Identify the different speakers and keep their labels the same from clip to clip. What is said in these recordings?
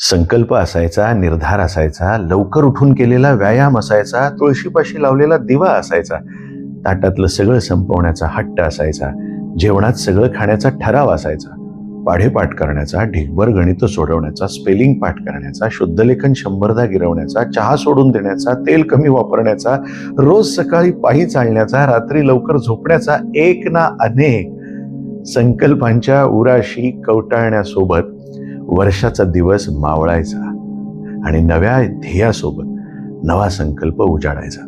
Speaker 1: संकल्प असायचा निर्धार असायचा लवकर उठून केलेला व्यायाम असायचा तुळशीपाशी लावलेला दिवा असायचा. ताटातलं सगळं संपवण्याचा हट्ट असायचा. जेवणात सगळं खाण्याचा ठराव असायचा. पाढेपाठ करण्याचा ढिगभर गणित सोडवण्याचा स्पेलिंग पाठ करण्याचा शुद्धलेखन शंभरदा गिरवण्याचा चहा सोडून देण्याचा तेल कमी वापरण्याचा रोज सकाळी पायी चालण्याचा रात्री लवकर झोपण्याचा एक ना अनेक संकल्पांच्या उराशी कवटाळण्यासोबत वर्षाचा दिवस मावळायचा आणि नव्या ध्येयासोबत नवा संकल्प उजाडायचा.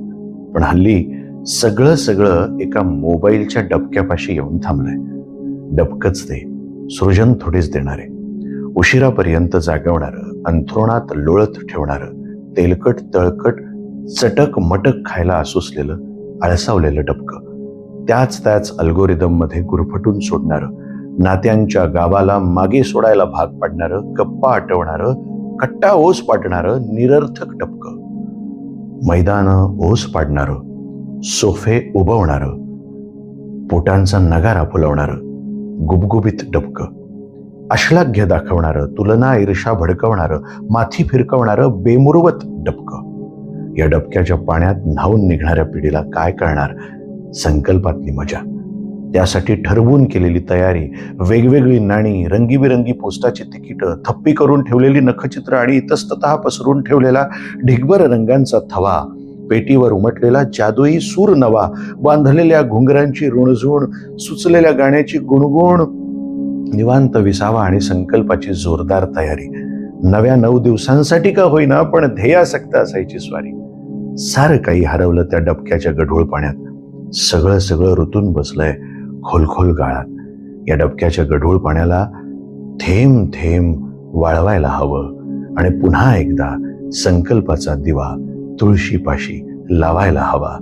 Speaker 1: पण हल्ली सगळं सगळं एका मोबाईलच्या डबक्यापाशी येऊन थांबलंय. डबकच ते सृजन थोडीच देणारे. उशिरापर्यंत जागवणारं अंथरुणात लोळत ठेवणारं तेलकट तळकट चटक मटक खायला असूसलेलं आळसावलेलं डबकं. त्याच त्याच अल्गोरिदममध्ये गुरफटून सोडणारं नात्यांच्या गावाला मागे सोडायला भाग पाडणारं गप्पा आटवणारं कट्टा ओस पाडणारं निरर्थक डबकं मैदानं ओस पाडणारं सोफे उभवणारं पोटांचा नगारा फुलवणारं गुबगुबीत डबकं अश्लाघ्य दाखवणारं तुलना ईर्षा भडकवणारं माथी फिरकवणारं बेमुरवत डबकं या डबक्याच्या पाण्यात न्हावून निघणाऱ्या पिढीला काय करणार? संकल्पातली मजा. त्यासाठी ठरवून केलेली तयारी वेगवेगळी नाणी रंगीबिरंगी पोस्टाची तिकीटं थप्पी करून ठेवलेली नखचित्र आणि इतस्तत पसरून ठेवलेला ढिगभर रंगांचा थवा पेटीवर उमटलेला जादुई सूर नवा बांधलेल्या घुंगरांची रुणझुण सुचलेल्या गाण्याची गुणगुण निवांत विसावा आणि संकल्पाची जोरदार तयारी. नव्या नऊ दिवसांसाठी का होईना पण ध्येयासक्त असायची स्वारी. सारं काही हरवलं त्या डबक्याच्या गढूळ पाण्यात. सगळं सगळं ऋतून बसलंय. खोलखोल गाळात. या डबक्याच्या गढूळ पाण्याला थेंब थेंब वाळवायला हवं आणि पुन्हा एकदा संकल्पाचा दिवा तुळशीपाशी लावायला हवा.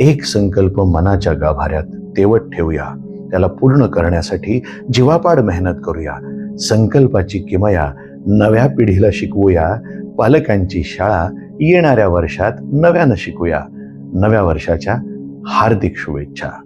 Speaker 1: एक संकल्प मनाच्या गाभाऱ्यात तेवत ठेवूया. त्याला पूर्ण करण्यासाठी जीवापाड मेहनत करूया. संकल्पाची किमया नव्या पिढीला शिकवूया. पालकांची शाळा येणाऱ्या वर्षात नव्यानं शिकूया. नव्या वर्षाच्या हार्दिक शुभेच्छा.